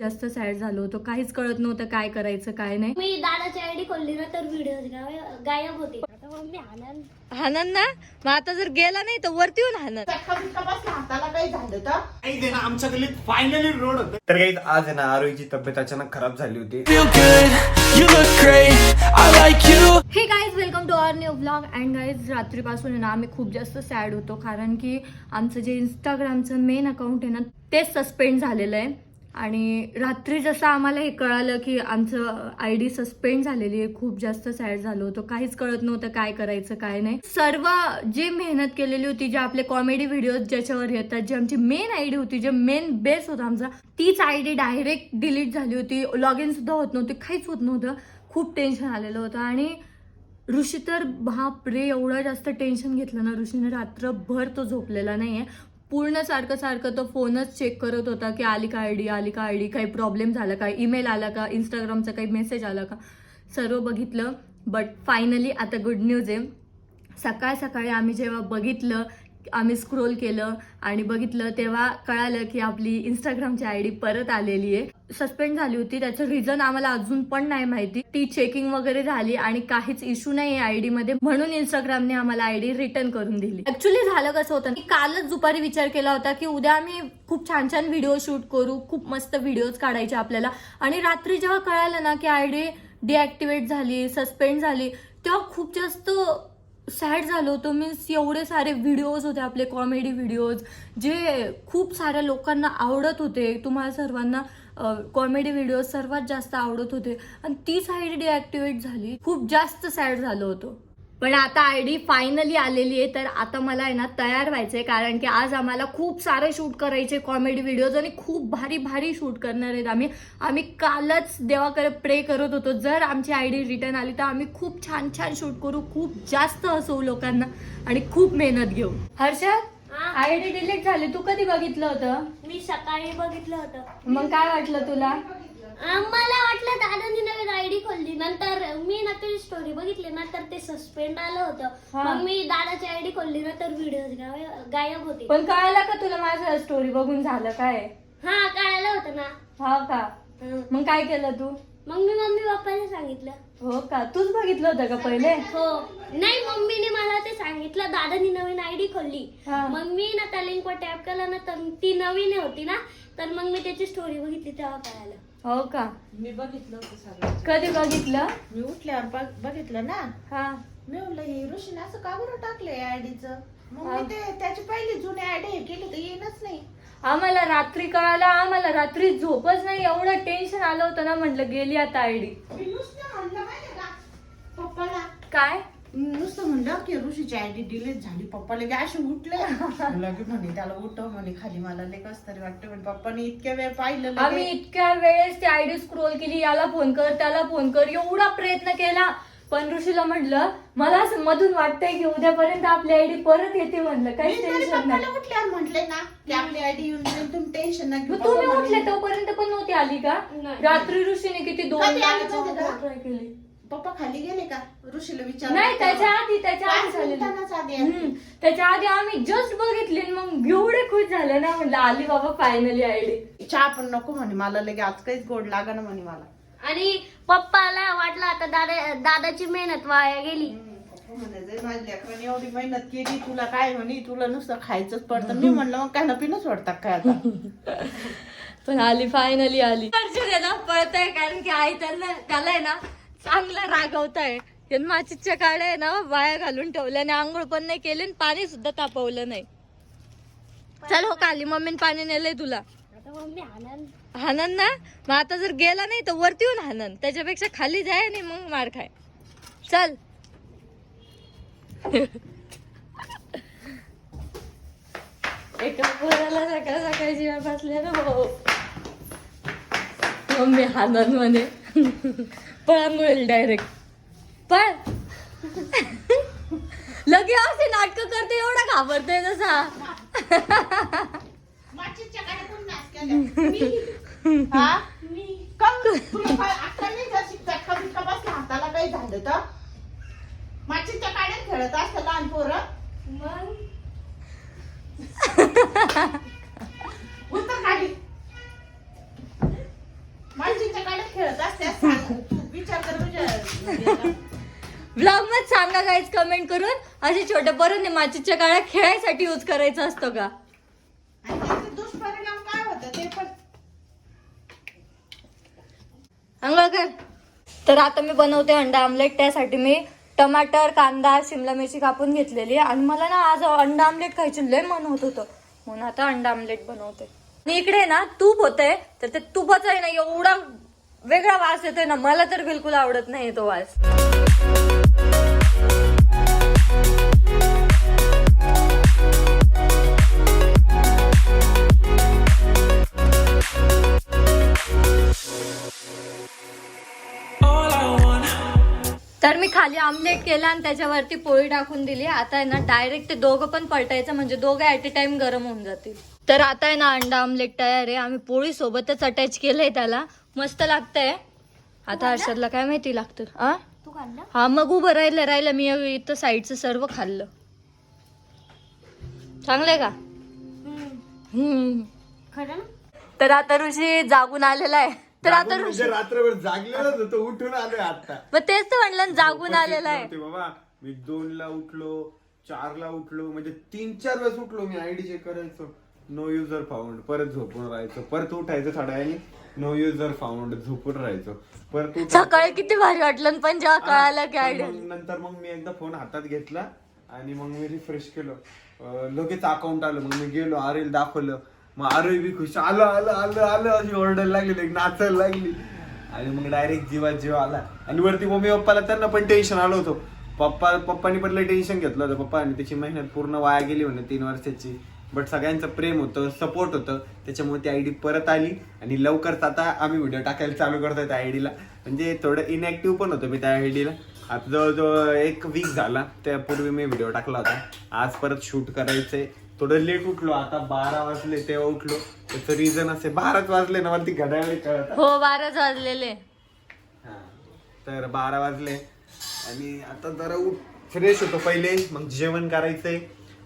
जास्त सॅड झालो होतो. काहीच कळत नव्हतं काय करायचं काय नाही. मी दादाची आयडी खोलली ना तर व्हिडिओ गायब होते. हानन ना? मग आता जर गेला नाही तर वरती येऊन हानन हाताला काही झालं तर काही दे ना आमच्या गल्लीत फायनली रोड होत तर काही आज आहे ना आरोहीची तब्येत अचानक खराब झाली होती. हे guys welcome to our new blog and guys रात्रीपासून ना आम्ही खूप जास्त सॅड होतो कारण की आमचं जे इंस्टाग्रामचं मेन अकाउंट आहे ना तेच सस्पेंड झालेलं आहे. आणि रात्री जसं आम्हाला हे कळालं की आमचं आय डी सस्पेंड झालेली आहे खूप जास्त सॅड झालो होतो. काहीच कळत नव्हतं काय करायचं काय नाही. सर्व जे मेहनत केलेली होती जे आपले कॉमेडी व्हिडिओज ज्याच्यावर येतात जे आमची मेन आय डी होती जे मेन बेस होता आमचा तीच आय डी डायरेक्ट डिलीट झाली होती. लॉग इन सुद्धा होत नव्हती काहीच होत नव्हतं. खूप टेन्शन आलेलं होतं. आणि ऋषी तर बापरे एवढं जास्त टेन्शन घेतलं ना ऋषीने. रात्रभर तो झोपलेला नाहीये. पूर्ण सारखं सारखं तो फोनच चेक करत होता की आली का आय डी आली का आय डी काही प्रॉब्लेम झाला का? ईमेल आला का? इंस्टाग्रामचा काही मेसेज आला का? सर्व बघितलं. बट फायनली आता गुड न्यूज आहे. सकाळ सकाळी आम्ही जेव्हा बघितलं आम्ही स्क्रोल केलं आणि बघितलं तेव्हा कळालं की आपली इंस्टाग्रामची आय डी परत आलेली आहे. सस्पेंड झाली होती. त्याचं रिझन आम्हाला अजून पण नाही माहिती. ती चेकिंग वगैरे झाली आणि काहीच इश्यू नाही आहे आयडी मध्ये. म्हणून इंस्टाग्रामने आम्हाला आयडी रिटर्न करून दिली. ऍक्च्युली झालं कसं होतं की कालच दुपारी विचार केला होता की उद्या आम्ही खूप छान छान व्हिडिओ शूट करू खूप मस्त व्हिडिओज काढायचे आपल्याला. आणि रात्री जेव्हा कळालं ना की आयडी डिॲक्टिवेट झाली सस्पेंड झाली तेव्हा खूप जास्त सॅड झालो होतो. मीन्स एवढे सारे व्हिडिओज होते आपले कॉमेडी व्हिडिओज जे खूप साऱ्या लोकांना आवडत होते. तुम्हाला सर्वांना कॉमेडी व्हिडिओज सर्वात जास्त आवडत होते. आणि तीच साईड डिॲक्टिवेट झाली. खूप जास्त सॅड झालो होतो. पण आता आय डी फायनली आलेली आहे तर आता मला आहे ना तयार व्हायचंय कारण की आज आम्हाला खूप सारे शूट करायचे कॉमेडी व्हिडिओज आणि खूप भारी भारी शूट करणार आहेत आम्ही. आम्ही कालच देवाकडे प्रे करत होतो. जर आमची आय डी रिटर्न आली तर आम्ही खूप छान छान शूट करू खूप जास्त हसवू लोकांना आणि खूप मेहनत घेऊ. हर्षद? आय डी डिलीट झाली. तू कधी बघितलं होतं? मी सकाळी बघितलं होतं. मग काय वाटलं तुला? मला वाटलं दादानी नवीन आयडी खोलली. नंतर मी ना तुझी स्टोरी बघितली ना तर ते सस्पेंड आलं होतं. हा. मग मी दादाची आयडी खोलली ना तर व्हिडिओ गायब होते. पण कळालं का तुला माझं स्टोरी बघून झालं काय? हा कळालं होतं ना. हा का? हं. मग काय केलं तू? मग मी मम्मी पप्पाने सांगितलं. हो का? तूच बघितलं होतं का पहिले? हो. नाही मम्मीने मला ते सांगितलं. दादानी नवीन आयडी खोलली. हा. मग मी ना त्या लिंकवर टॅप केलं ना तर ती नवीन होती ना तर मग मी त्याची स्टोरी बघितली तेव्हा कळालं. हो का? मी बघितलं होतं सगळं. कधी बघितलं? मी उठल्यावर बघ- बघितलं ना. हा. मी म्हणलं हे ऋषीने असं का बरं टाकलंय आयडीच मग. मी ते त्याची पहिली जुनी आयडी हे केली तर येईनच नाही. आम्हाला रात्री कळालं आम्हाला रात्री झोपच नाही एवढं टेन्शन आलं होतं ना म्हटलं गेली आता आयडी. पप्पाला. काय? नुसतं म्हणलं की ऋषीची आयडी डिलीट झाली पप्पा लगे असे उठले. लगे म्हणे त्याला उठव म्हणे खाली मला लगे कस तरी वाटतं. म्हणे पप्पाने इतक्या वेळ पाहिलं लगे. आम्ही इतक्या वेळेस ती आयडी स्क्रोल केली याला फोन कर त्याला फोन कर एवढा प्रयत्न केला. पण ऋषीला म्हटलं मला असं मधून वाटतंय की उद्यापर्यंत आपली आयडी परत येते म्हणलं मी तरी टेन्शन नाही पप्पाला उठल्यावर म्हटले ना की आपली आयडी येऊन जाईल तुम्ही टेन्शन नका घेऊ. मग तुम्ही पप्पा उठले म्हणे- तोपर्यंत पण नव्हती आली का नाही. रात्री ऋषीने किती दोन कधी आली माहिती का? ट्राय केली पप्पा खाली गेले का ऋषीला विचार नाही त्याच्या आधी त्याच्या आधी पाच झालेली मिनिटांनाच आधी आली. हम्म. त्याच्या आधी आम्ही जस्ट बघितली आणि मग एवढे खुश झाले ना म्हटलं आली बाबा फायनली आयडी चहा पण नको म्हणे मला लगे आज काहीच गोड लागा ना म्हणे मला आणि पप्पाला वाटलं आता दादा दादाची मेहनत वाया गेली. पप्पा म्हणे "जय माझ्या लेकराने एवढी मेहनत केली तुला काय म्हणे तुला नुसतं खायचंच पडतं. मी म्हणलं मग काय ना पिणं सोडतात काय आता? पण आली फायनली आली. ना पळतय कारण की आई त्यांना त्याला आहे ना चांगला रागवताय. यांनी माचीच्या काड्या आहे ना वाया घालून ठेवल्या आणि आंघोळ पण नाही केली आणि पाणी सुद्धा तापवलं नाही. चल हो काली मम्मीने पाणी नेलंय तुला. आता मम्मी आनंद हानन ना? मग आता जर गेला नाही तर वरती येऊन हानन. त्याच्यापेक्षा खाली जाय आणि मग मार खाय. चल. एका पोराला सकाळ सकाळी जीवा बसले ना भाऊ. मम्मी हानन म्हणे. पळा मिळेल डायरेक्ट पळ. लगे असे नाटक करते एवढा घाबरते जसा. हा? कम, तुला काय नाही बसला हाताला काही झालं तर? माचीच्या काड्यात खेळत असतं लहान पोरं. मग? उतर खाली. खेळत असते सांग. तू विचार कर तुझ्या ब्लॉगमध्ये सांगा गाईज कमेंट करून असे छोटे पोरांनी माचीच्या काळात खेळायसाठी यूज करायचं असतं का आणि त्याचे दुष्परिणाम काय होतं ते पण अंघोळ कर तर आता मी बनवते अंडा आमलेट. त्यासाठी मी टमाटर कांदा शिमला मिरची कापून घेतलेली आणि मला ना आज अंडा आमलेट खायची लय मन होत होतं. म्हणून आता अंडा आमलेट बनवते. आणि इकडे ना तूप होतंय. तर ते तुपाचा आहे ना एवढा वेगळा वास येतोय ना मला तर बिलकुल आवडत नाही तो वास. तर मी खाली आमलेट केला आणि त्याच्यावरती पोळी टाकून दिली. आता आहे ना डायरेक्ट ते दोघं पण पलटायचं म्हणजे दोघं ऍट अ टाइम गरम होऊन जातील. तर आता आहे ना अंडा आमलेट तयार आहे. आम्ही पोळी सोबतच अटॅच केलंय त्याला. मस्त लागतंय. आता हर्षदला काय माहिती लागतं? आ? हा मग उभं राहिलं राहिलं. मी इथं साईडचं सर्व खाल्लं. चांगलंय का? हम्म. तर आता ऋषी जागून आलेला आहे. तर आता जागून म्हणजे रात्रभर जागलेलाच होतो उठून आलोय आता मग तेच तर म्हणलं जागून आलेला आहे. नव्हते बाबा. मी दोन ला उठलो चार ला उठलो म्हणजे तीन चार वेळेस उठलो मी आयडी चेक करायचो. नो युजर फाउंड परत झोपून राहायचो. परत उठायचं थोड्या नो युजर फाउंड झोपून राहायचो. परत उठायचं. सकाळी किती भारी वाटलं पण जेव्हा कळालं की आयडिया मग नंतर मग मी एकदा फोन हातात घेतला आणि मग मी रिफ्रेश केलो. अं, लगेच अकाउंट आलं. मग मी गेलो आरेल दाखवलं. मग आरोही बी खुश. आलं आलं आलं आलं. अशी ओरडायला लागली एक नाचायला लागली. आणि मग डायरेक्ट जीवा जीव आला. आणि वरती मम्मी पप्पाला त्यांना पण टेन्शन आलं होतं. पप्पा पप्पानी पण लय टेन्शन घेतलं होतं पप्पा. आणि त्याची मेहनत पूर्ण वाया गेली म्हणे तीन वर्षाची. बट सगळ्यांचं प्रेम होतं सपोर्ट होतं. त्याच्यामुळे ती आय डी परत आली. आणि लवकरच आता आम्ही व्हिडिओ टाकायला चालू करतोय त्या आय डीला म्हणजे थोडं इनॅक्टिव्ह पण होतं मी त्या आय डीला आता जवळजवळ एक वीक झाला. त्यापूर्वी मी व्हिडिओ टाकला होता. आज परत शूट करायचंय. थोडं लेट उठलो आता बारा वाजले तेव्हा उठलो. त्याचं रिझन असे बाराच वाजले ना मला ती घड्याळ कळत हो बाराच वाजलेले हा. तर बारा वाजले. आणि आता जरा फ्रेश होतो पहिले. मग जेवण करायचंय.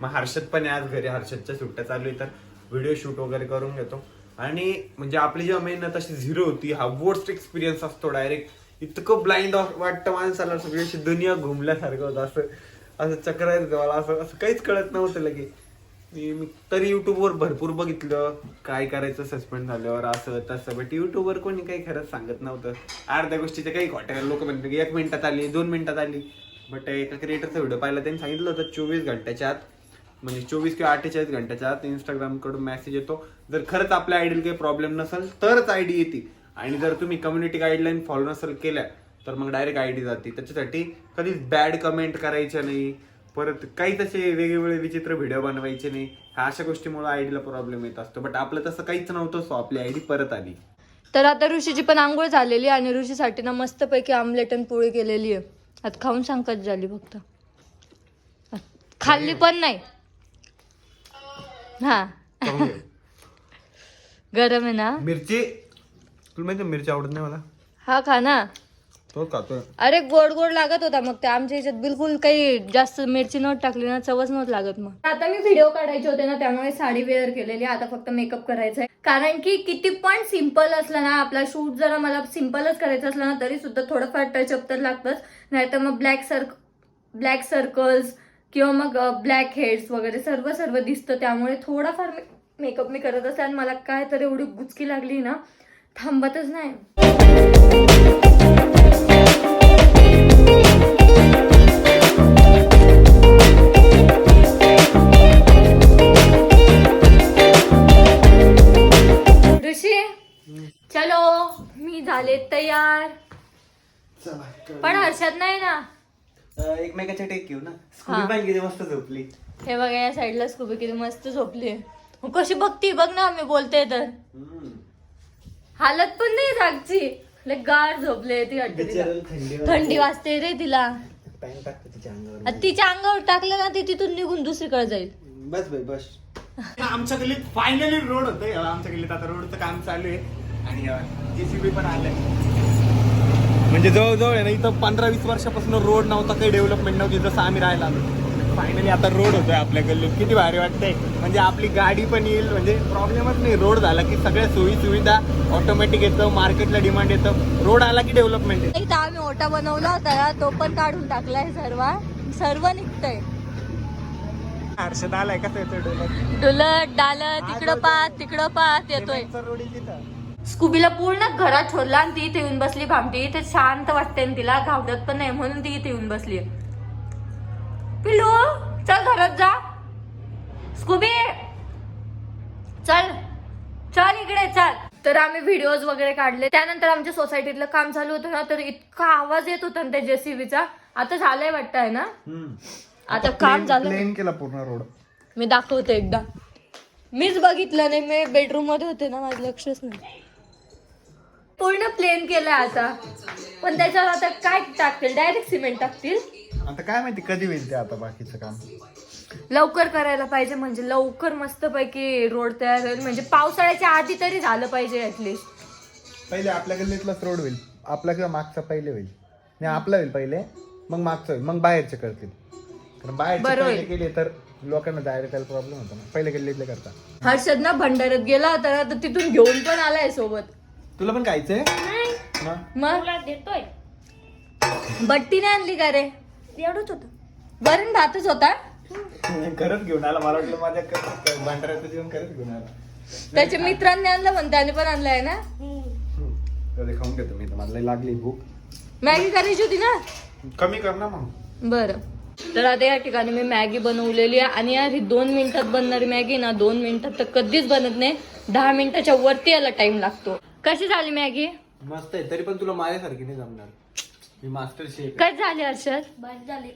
मग हर्षद पण आहे आज घरी. हर्षदच्या सुट्ट्या चालू आहे तर व्हिडिओ शूट वगैरे करून घेतो. आणि म्हणजे आपली जेव्हा मेहनत अशी झिरो होती हा वर्स्ट एक्सपिरियन्स असतो डायरेक्ट इतकं ब्लाइंड वाटतं माणसाला सगळी अशी दुनिया घुमल्यासारखं होतं. असं असं चक्र मला असं असं काहीच कळत नव्हतं लगे मी तरी युट्यूबवर भरपूर बघितलं. काय करायचं सस्पेंड झाल्यावर असं तसं. बट युट्यूबवर कोणी काही खरंच सांगत नव्हतं. अर्ध्या गोष्टीचे काही खोट्या लोक म्हणतात की एक मिनिटात आली दोन मिनिटात आली. बट एका क्रिएटरचा व्हिडिओ पाहिला त्यांनी सांगितलं होतं चोवीस घंट्याच्या आत म्हणजे चोवीस किंवा अठ्ठेचाळीस घंट्याच्या आत इंस्टाग्रामकडून मेसेज येतो. जर खरंच आपल्या आयडीला काही प्रॉब्लेम नसेल तरच आयडी येते. आणि जर तुम्ही कम्युनिटी गाईडलाईन फॉलो नसेल केल्या तर मग डायरेक्ट आयडी जाते. त्याच्यासाठी कधीच बॅड कमेंट करायच्या नाही. परत काही तसे वेगवेगळे विचित्र व्हिडिओ बनवायचे नाही. ह्या अशा गोष्टीमुळे आयडीला प्रॉब्लेम येत असतो. बट आपलं तसं काहीच नव्हतं सो आपली आयडी परत आली. तर आता ऋषीची पण आंघोळ झालेली आहे आणि ऋषीसाठी ना मस्तपैकी आमलेट आणि पोळी केलेली आहे. आता खाऊन सांग कधी झाली फक्त. खाल्ली पण नाही. हा. गरम आहे ना? मिरची? तुला माहिती मिरची आवडत नाही मला? हा खा ना. तो खातोय अरे गोड गोड लागत होता मग ते. आमच्या ह्याच्यात बिलकुल काही जास्त मिरची नव्हती टाकली ना चवच नव्हत लागत मग. आता मी व्हिडिओ काढायचे होते ना त्यामुळे साडी वेअर केलेली आता फक्त मेकअप करायचा आहे कारण की किती पण सिंपल असलं ना आपला शूट जरा मला सिम्पलच करायचं असलं ना तरी सुद्धा थोडंफार टचअप तर लागतंच. नाहीतर मग ब्लॅक सर्क ब्लॅक सर्कल्स किंवा मग ब्लॅक हेड्स वगैरे सर्व सर्व दिसतं. त्यामुळे थोडाफार मेकअप मी करत असते. आणि मला काय तर एवढी गुचकी लागली ना थांबतच नाही. हर्षद नाही ना. एकमेकाच्या टेक घेऊ ना. हा. किती मस्त झोपली. हे बघा या साईडला स्कूबी किती मस्त झोपली. कशी बघती बघ ना मी बोलते तर. हालत पण नाही जागची लय गार झोपले ती वाटते तिला. थंडी थंडी वाजते रे तिला. पॅन्ट टाकते तिच्या अंगावर. आता तिच्या अंगावर टाकलं ना ती तिथून निघून दुसरीकडे जाईल. बस बाई बस. आमच्या गल्लीत फायनली रोड होतोय आमच्या गल्लीत आता रोडचं काम चालू आहे. आणि जेसीबी पण आलंय. म्हणजे जवळजवळ आहे ना इथं पंधरा वीस वर्षापासून रोड नव्हता काही डेव्हलपमेंट नव्हती जसं आम्ही राहायला आलो. फायनली आता रोड होतोय आपल्या गल्लीत. किती भारी वाटतंय. म्हणजे आपली गाडी पण येईल म्हणजे प्रॉब्लेमच नाही. रोड झाला की सगळ्या सोयी सुविधा ऑटोमॅटिक येतं मार्केटला डिमांड येतं. रोड आला की डेव्हलपमेंट येतं. इथं आम्ही ओटा बनवला होता तो पण काढून टाकलाय सर्व. सर्व निघतंय. हर्षद आलाय कसं येतोय डोलत डुलत डालत. तिकडं पाहत तिकडं पाहत येतोय. रोड तिथं. स्कूबीला पूर्ण घरात सोडला आणि ती इथे येऊन बसली भामटी. ते शांत वाटते तिला घाबरत पण नाही म्हणून ती इथे येऊन बसली. पिलू चल घरात जा. स्कूबी चल. चल इकडे चल. तर आम्ही व्हिडिओज वगैरे काढले. त्यानंतर आमच्या सोसायटीतलं काम चालू होतं ना तर इतका आवाज येत होता ना त्या जेसीबीचा आता झालंय वाटतंय ना? आता काम झालं केला पूर्ण रोड मी दाखवते एकदा. मीच बघितलं नाही मी बेडरूममध्ये होते ना माझं लक्षच नाही. पूर्ण प्लेन केलंय आता. पण त्याच्यावर आता काय टाकतील? डायरेक्ट सिमेंट टाकतील? आता काय माहिती कधी होईल ते आता बाकीचं काम? लवकर करायला पाहिजे म्हणजे लवकर मस्तपैकी रोड तयार होईल. म्हणजे पावसाळ्याच्या आधी तरी झालं पाहिजे ऍटलिस्ट पहिले आपल्या गल्लीतलाच रोड होईल. आपला किंवा मागचा पहिले होईल. नाही आपला होईल पहिले मग मागचा होईल. मग बाहेरचे करतील. कारण बाहेरचे बरं पहिले होईल. केले तर लोकांना जायला काही प्रॉब्लेम होतो ना. पहिले गल्लीतले करता हर्षद ना भंडाऱ्यात गेला तर तिथून घेऊन पण आलाय सोबत. तुला पण खायचंय? नाही. मग मग? तुला देतोय. बट्टी नाही आणली का रे? एवढंच होतं. वरण भातच होता? खरंच घेऊन आला. मला वाटलं माझ्या क- भांडाऱ्याचं जेवण खरंच घेऊन आला. त्याच्या मित्रांनी आणलं पण त्याने पण आणलंय ना? खाऊन घेतो मी तर. मला लई लागली भूक. मॅगी करायची होती ना? कमी कर ना मग. बरं. तर आता या ठिकाणी मी मॅगी बनवलेली आहे. आणि यार ही दोन मिनिटात बनणारी मॅगी ना दोन मिनिटात तर कधीच बनत नाही. दहा मिनिटाच्या वरती याला टाइम लागतो. कशी झाली मॅगी? मस्त आहे तरी पण तुला माझ्यासारखी नाही जमणार. मी मास्टर शेफ कशी झाली हर्षद? बस झाली.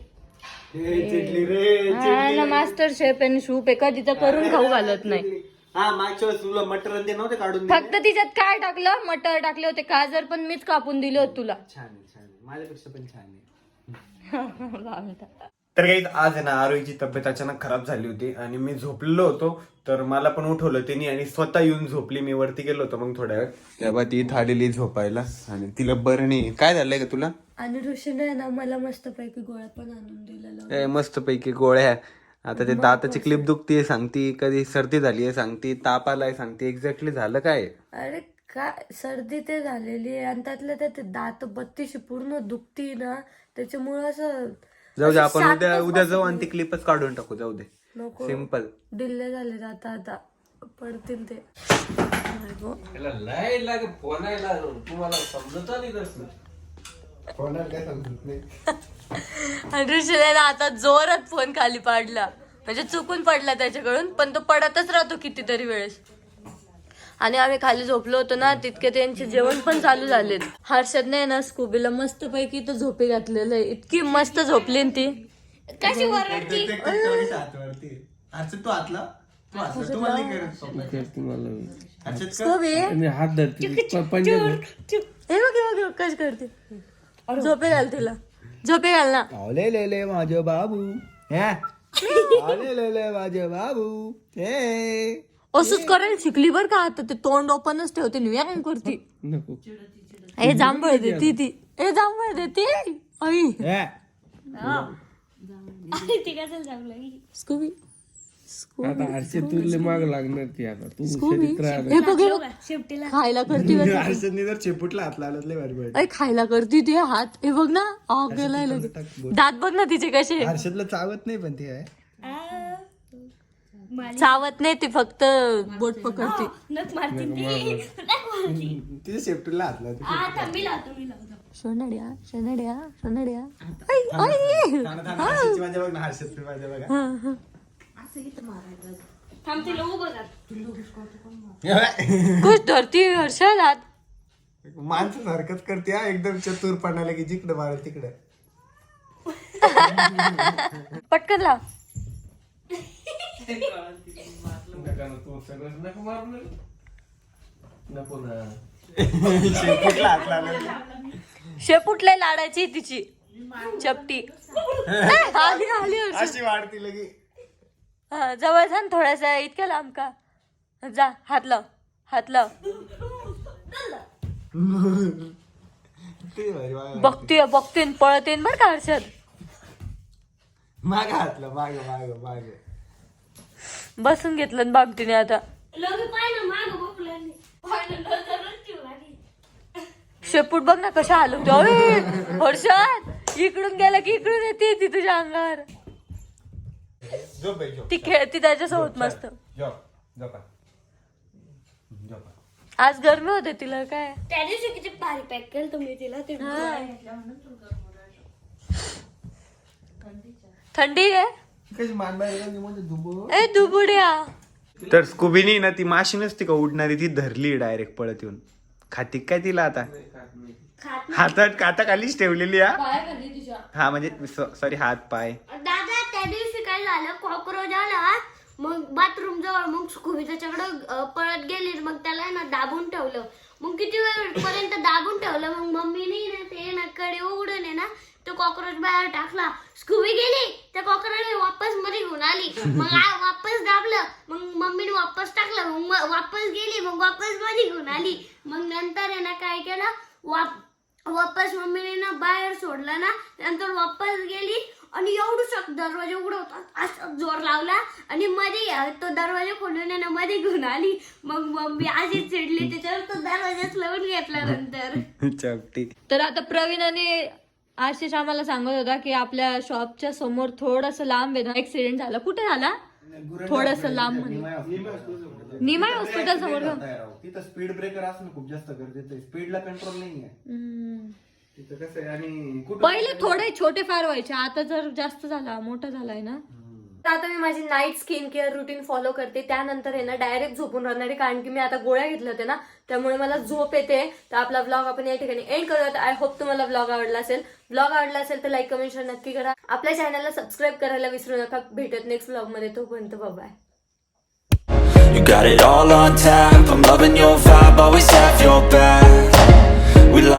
चिडली रे हा ना मास्टर शेफ आणि सूप आहे. कधी तर करून खाऊ घालत नाही. हा मागच्या वेळेस तुला मटर ते नव्हते काढून दिले? फक्त तिच्यात काय टाकलं? मटर टाकले होते गाजर पण मीच कापून दिले होते तुला. छान आहे छान आहे. माझ्यापेक्षा पण छान आहे. तर काही आज आहे ना आरोहीची तब्येत अचानक खराब झाली होती आणि मी झोपलेलो होतो. तर मला पण उठवलं त्यांनी आणि स्वतः येऊन झोपली. मी वरती गेलो होतो मग थोड्या वेळ. तेव्हा ती थाडीली झोपायला आणि तिला बरं नाही. काय झालंय का तुला? आणि ऋषीने ना मला मस्तपैकी गोळ्या पण आणून दिलेला ए, मस्त पैकी गोळ्या. आता ते दाताची क्लिप दुखतीये सांगती. कधी सर्दी झाली आहे सांगती. ताप आलाय सांगते. एक्झॅक्टली झालं काय? अरे काय सर्दी ते झालेली आहे. आणि त्यातल्या त्यात ते दात बत्तीशी पूर्ण दुखती ना. त्याच्यामुळं असं जाऊ दे आपण उद्या उद्या जाऊ आणि ती क्लिपच काढून टाकू जाऊ दे. नको. सिंपल डिल्ले झाले आता आता पडतील ते. आता जोरात फोन खाली पाडला. म्हणजे चुकून पडला त्याच्याकडून पण तो पडतच राहतो कितीतरी वेळेस. आणि आम्ही खाली झोपलो होतो ना तितके त्यांचे जेवण पण चालू झाले हर्षदने ना स्कूबीला मस्त पैकी तो झोपी घातलेलं आहे. इतकी मस्त झोपली ती. कशी वरडती तू हातला तू हातला तू मला नाही करत हर्षद कर. स्कूबी हात धरते. कशी करते. झोपे घाल तिला. झोपे घाल ना. आले लेले माझे बाबू. आले लेले माझे बाबू. हे. असंच करायला शिकली बर का आता ते तोंड ओपनच ठेवते निव्या करते नको. हे जांभळ देती ती. हे जांभळ देते. आई. हे. ती कसं जमलं स्कूबी. आता हर्षे तुला माग लागणार ती आता. तू स्कूबी. शरीर राहणार. हे बघ हे बघ. शेवटीला खायला करते बघ. हर्षदने जर चेपूटला हात लावला लय भारी वाटलं. अय खायला करते ती हात. हे बघ ना आग गेलाय लगेच. दात बघ ना तिचे कसे. हर्षदला चावत नाही पण ते आहे चावत नाही ती फक्त बोट पकडते. नक मारती ती. नक मारती तिच्या शेपटीला हात लावते हा थांब मी लावतो मी लावतो सोनड्या सोनड्या सोनड्या. माझ्या बघ ना माझ्या बघा. धरती हर्षद हात. माणसं सारखंच करते हा एकदम चतुरपणाला की जिकडे मारेल तिकडे. पटकन लाव. नको ना शेपूटला हात लावला शेपुटले लाडायची तिची. चपटी. आली आली अशी. वाढती लगी. हा, जवळ जा ना थोडासा इतक्या लांब का? जा हात लाव हात लाव. ते भारी वाग. बघते बघते न पळते न बरं का हर्षद. माग हातलं माग माग माग. बसून घेतलं बाबतीने आता. शेपूट बघ ना कशा अय, हर्षद इकडून गेला की इकडून येते ती तुझ्या अंगावर. ती खेळती त्याच्यासोबत मस्त. आज गरमी होते तिला काय? त्या दिवशी किती भारी पॅक केलं तुम्ही तिला ते थंडी आहे? म्हणजे ए दुबुड्या. तर स्कुबीनी ना ती माशी नसती का उडणारी? ती धरली डायरेक्ट पळत येऊन. खाती काय तिला आता? खात हातात काता खालीच ठेवलेली हा? हा म्हणजे सॉरी हात पाय. दादा त्या दिवशी काय झालं? कॉक्रोच आला मग बाथरूम जवळ मग स्कूबी त्याच्याकडं पळत गेली मग त्याला ना दाबून ठेवलं. मग किती वेळ पर्यंत दाबून ठेवलं? मग मम्मीने ना ते ना कडे उघडून आहे ना तो कॉक्रोच बाहेर टाकला स्कूबी गेली त्या कॉक्रोच वापसमध्ये घेऊन आली. मग आ- वापस दाबलं मग मम्मीने वापस टाकलं मग म- वापस गेली मग वापसमध्ये घेऊन आली. मग नंतर आहे ना काय केलं वाप वापस मम्मीने ना बाहेर सोडलं ना नंतर वापस गेली आणि एवढं शक दरवाजा उघडं होता असं जोर लावला आणि मध्ये अं, तो दरवाजा खोलून आहे ना मध्ये घेऊन आली. मग मम्मी अशी चिडली त्याच्यावर तो दरवाजाच लावून घेतला नंतर. चपटी. तर आता प्रवीण आणि आशिष आम्हाला सांगत होता की आपल्या शॉपच्या समोर थोडस लांब आहे ऍक्सिडेंट झाला. कुठे झाला? थोडस लांब निमाय हॉस्पिटल समोर. का? तिथं स्पीड ब्रेकर असणं खूप जास्त गरजेचं आहे. स्पीडला कंट्रोल नाही आहे. हम्म. तिथं कसं आहे आणि कुठं पहिले थोडे छोटे फार व्हायचे. आता जर जास्त झाला मोठा झालाय ना तर आता मी माझी night skin care routine follow करते. त्यानंतर आहे ना डायरेक्ट झोपून राहणार आहे. कारण की मी आता गोळ्या घेतल्या होत्या ना त्यामुळे मला झोप येते. तर आपला ब्लॉग आपण या ठिकाणी एंड करूयात. आय होप तुम्हाला ब्लॉग आवडला असेल. ब्लॉग आवडला असेल तर लाईक कमेंट शेअर नक्की करा. आपल्या चॅनलला सबस्क्राईब करायला विसरू नका. भेटत नेक्स्ट ब्लॉगमध्ये. तोपर्यंत bye You got it all on tap. I'm loving your vibe, always have your back.